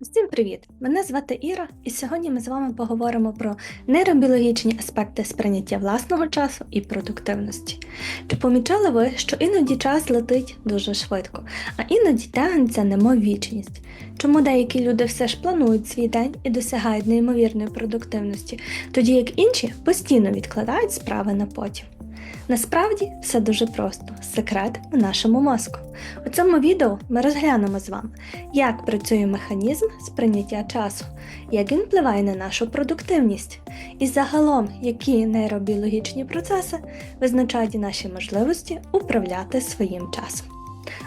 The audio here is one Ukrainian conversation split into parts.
Всім привіт! Мене звати Іра, і сьогодні ми з вами поговоримо про нейробіологічні аспекти сприйняття власного часу і продуктивності. Чи помічали ви, що іноді час летить дуже швидко, а іноді тягнеться немов вічність? Чому деякі люди все ж планують свій день і досягають неймовірної продуктивності, тоді як інші постійно відкладають справи на потім? Насправді все дуже просто секрет в нашому мозку. У цьому відео ми розглянемо з вами, як працює механізм сприйняття часу, як він впливає на нашу продуктивність, і загалом, які нейробіологічні процеси визначають наші можливості управляти своїм часом.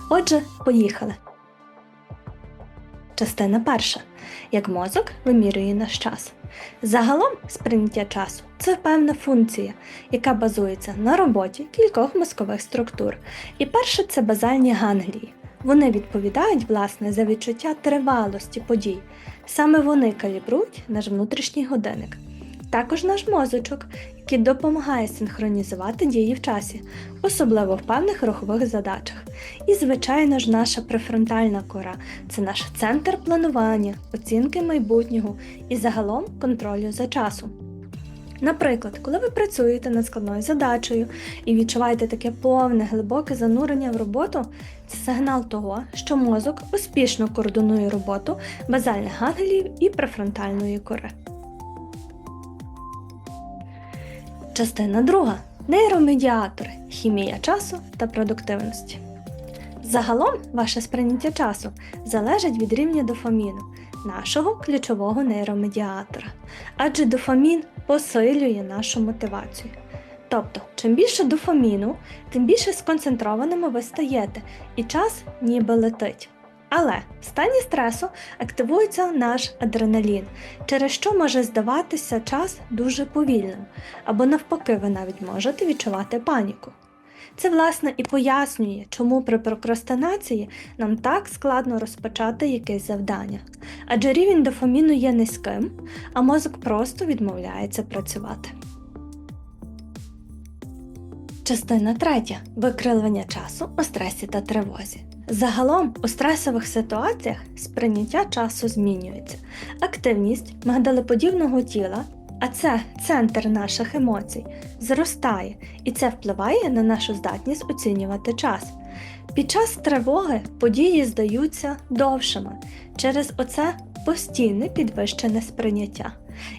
Отже, поїхали. Частина перша. Як мозок вимірює наш час. Загалом сприйняття часу це певна функція, яка базується на роботі кількох мозкових структур. І перше це базальні ганглії. Вони відповідають власне за відчуття тривалості подій. Саме вони калібрують наш внутрішній годинник. Також наш мозочок, який допомагає синхронізувати дії в часі, особливо в певних рухових задачах. І, звичайно ж, наша префронтальна кора це наш центр планування, оцінки майбутнього і загалом контролю за часом. Наприклад, коли ви працюєте над складною задачею і відчуваєте таке повне глибоке занурення в роботу, це сигнал того, що мозок успішно координує роботу базальних ганглів і префронтальної кори. Частина друга нейромедіатори, хімія часу та продуктивності. Загалом ваше сприйняття часу залежить від рівня дофаміну, нашого ключового нейромедіатора, адже дофамін посилює нашу мотивацію. Тобто, чим більше дофаміну, тим більше сконцентрованими ви стаєте, і час ніби летить. Але в стані стресу активується наш адреналін, через що може здаватися час дуже повільним, або навпаки, ви навіть можете відчувати паніку. Це, власне, і пояснює, чому при прокрастинації нам так складно розпочати якесь завдання, адже рівень дофаміну є низьким, а мозок просто відмовляється працювати. Частина третя викривлення часу у стресі та тривозі. Загалом у стресових ситуаціях сприйняття часу змінюється. Активність мигдалеподібного тіла, а це центр наших емоцій, зростає, і це впливає на нашу здатність оцінювати час. Під час тривоги події здаються довшими через оце постійне підвищене сприйняття.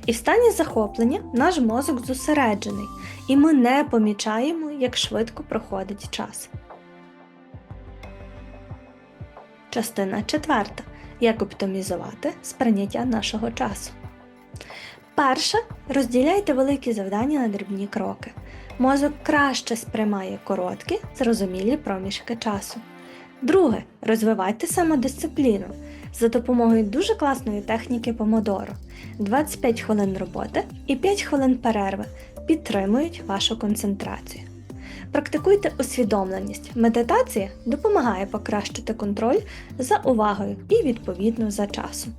І в стані захоплення наш мозок зосереджений, і ми не помічаємо, як швидко проходить час. Частина четверта. Як оптимізувати сприйняття нашого часу. Перше. Розділяйте великі завдання на дрібні кроки. Мозок краще сприймає короткі, зрозумілі проміжки часу. Друге. Розвивайте самодисципліну за допомогою дуже класної техніки помодоро. 25 хвилин роботи і 5 хвилин перерви підтримують вашу концентрацію. Практикуйте усвідомленість. Медитація допомагає покращити контроль за увагою і відповідно за часом.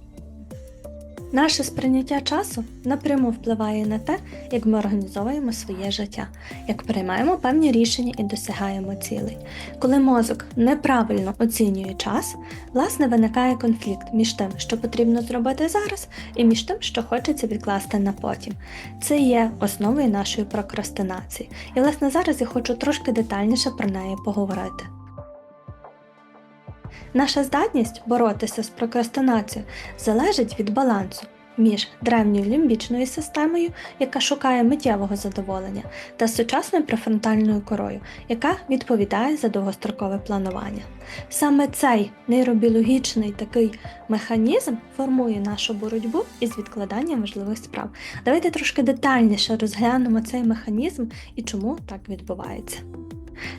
Наше сприйняття часу напряму впливає на те, як ми організовуємо своє життя, як приймаємо певні рішення і досягаємо цілей. Коли мозок неправильно оцінює час, власне виникає конфлікт між тим, що потрібно зробити зараз, і між тим, що хочеться відкласти на потім. Це є основою нашої прокрастинації. І власне зараз я хочу трошки детальніше про неї поговорити. Наша здатність боротися з прокрастинацією залежить від балансу між древньою лімбічною системою, яка шукає миттєвого задоволення, та сучасною префронтальною корою, яка відповідає за довгострокове планування. Саме цей нейробіологічний такий механізм формує нашу боротьбу із відкладанням важливих справ. Давайте трошки детальніше розглянемо цей механізм і чому так відбувається.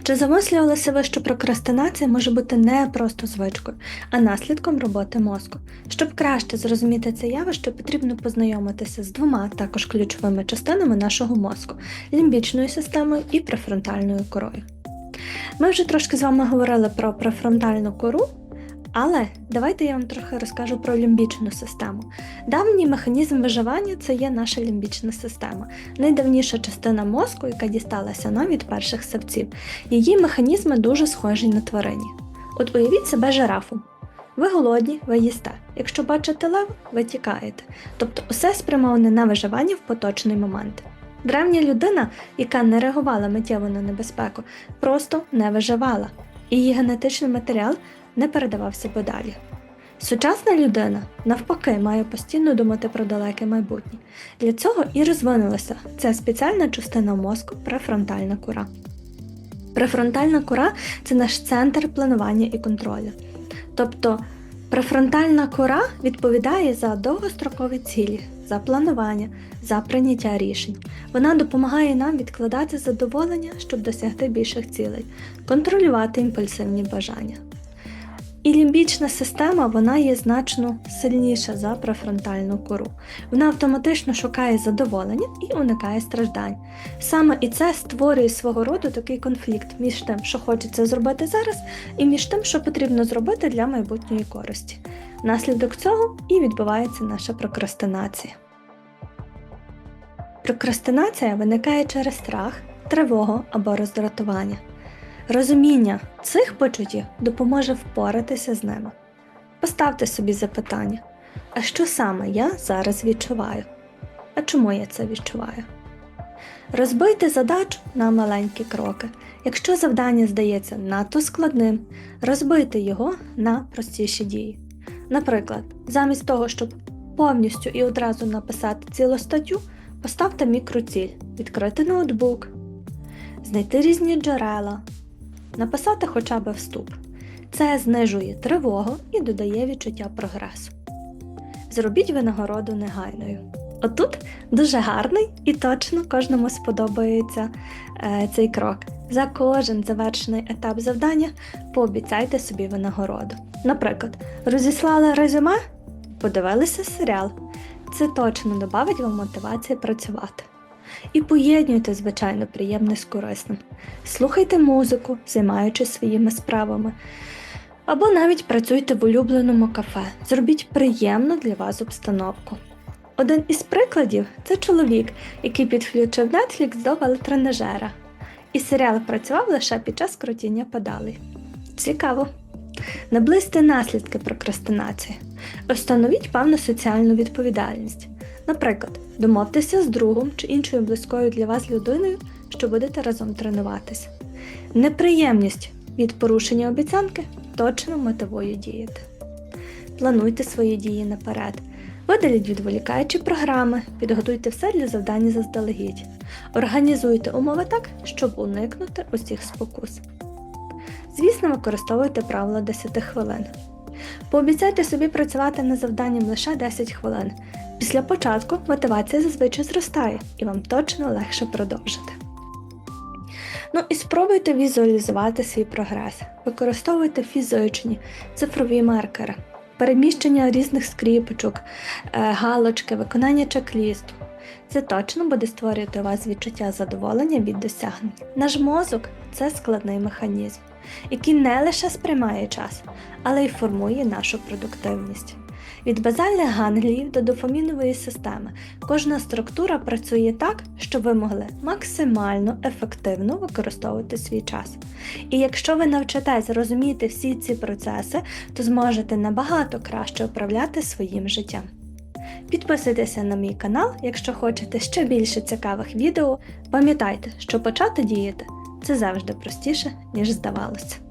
Чи замислювалися ви, що прокрастинація може бути не просто звичкою, а наслідком роботи мозку? Щоб краще зрозуміти це явище, потрібно познайомитися з двома також ключовими частинами нашого мозку лімбічною системою і префронтальною корою. Ми вже трошки з вами говорили про префронтальну кору. Але давайте я вам трохи розкажу про лімбічну систему. Давній механізм виживання це є наша лімбічна система, найдавніша частина мозку, яка дісталася нам від перших савців. Її механізми дуже схожі на тварині. От уявіть себе жирафу. Ви голодні, ви їсте. Якщо бачите лев, ви тікаєте. Тобто усе спрямоване на виживання в поточний момент. Древня людина, яка не реагувала миттєво на небезпеку, просто не виживала, її генетичний матеріал не передавався подалі. Сучасна людина, навпаки, має постійно думати про далеке майбутнє. Для цього і розвинулася ця спеціальна частина мозку префронтальна кора. Префронтальна кора це наш центр планування і контролю. Тобто префронтальна кора відповідає за довгострокові цілі, за планування, за прийняття рішень. Вона допомагає нам відкладати задоволення, щоб досягти більших цілей, контролювати імпульсивні бажання. І лімбічна система вона є значно сильніша за префронтальну кору. Вона автоматично шукає задоволення і уникає страждань. Саме і це створює свого роду такий конфлікт між тим, що хочеться зробити зараз, і між тим, що потрібно зробити для майбутньої користі. Внаслідок цього і відбувається наша прокрастинація. Прокрастинація виникає через страх, тривогу або роздратування. Розуміння цих почуттів допоможе впоратися з ними. Поставте собі запитання, а що саме я зараз відчуваю? А чому я це відчуваю? Розбийте задачу на маленькі кроки. Якщо завдання здається надто складним, розбийте його на простіші дії. Наприклад, замість того, щоб повністю і одразу написати цілу статтю, поставте мікроціль, відкрити ноутбук, знайти різні джерела, написати хоча б вступ. Це знижує тривогу і додає відчуття прогресу. Зробіть винагороду негайною. Отут дуже гарний і точно кожному сподобається е, цей крок. За кожен завершений етап завдання пообіцяйте собі винагороду. Наприклад, розіслали резюме, подивилися серіал. Це точно додавить вам мотивації працювати. І поєднуйте, звичайно, приємне з корисним. Слухайте музику, займаючись своїми справами. Або навіть працюйте в улюбленому кафе. Зробіть приємну для вас обстановку. Один із прикладів це чоловік, який підключив Netflix до велотренажера. І серіал працював лише під час крутіння педалей. Цікаво. Наблизьте наслідки прокрастинації. Встановіть певну соціальну відповідальність. Наприклад, домовтеся з другом чи іншою близькою для вас людиною, що будете разом тренуватися. Неприємність від порушення обіцянки точно мотивує діяти. Плануйте свої дії наперед. Видаліть відволікаючі програми, підготуйте все для завдання заздалегідь. Організуйте умови так, щоб уникнути усіх спокус. Звісно, використовуйте правило 10 хвилин. Пообіцяйте собі працювати над завданням лише 10 хвилин. Після початку мотивація зазвичай зростає і вам точно легше продовжити. Ну і спробуйте візуалізувати свій прогрес. Використовуйте фізичні, цифрові маркери, переміщення різних скріпочок, е, галочки, виконання чек-лісту. Це точно буде створювати у вас відчуття задоволення від досягнень. Наш мозок це складний механізм, який не лише сприймає час, але й формує нашу продуктивність. Від базальних гангліїв до дофамінової системи кожна структура працює так, щоб ви могли максимально ефективно використовувати свій час. І якщо ви навчитесь розуміти всі ці процеси, то зможете набагато краще управляти своїм життям. Підписуйтеся на мій канал, якщо хочете ще більше цікавих відео. Пам'ятайте, що почати діяти це завжди простіше, ніж здавалося.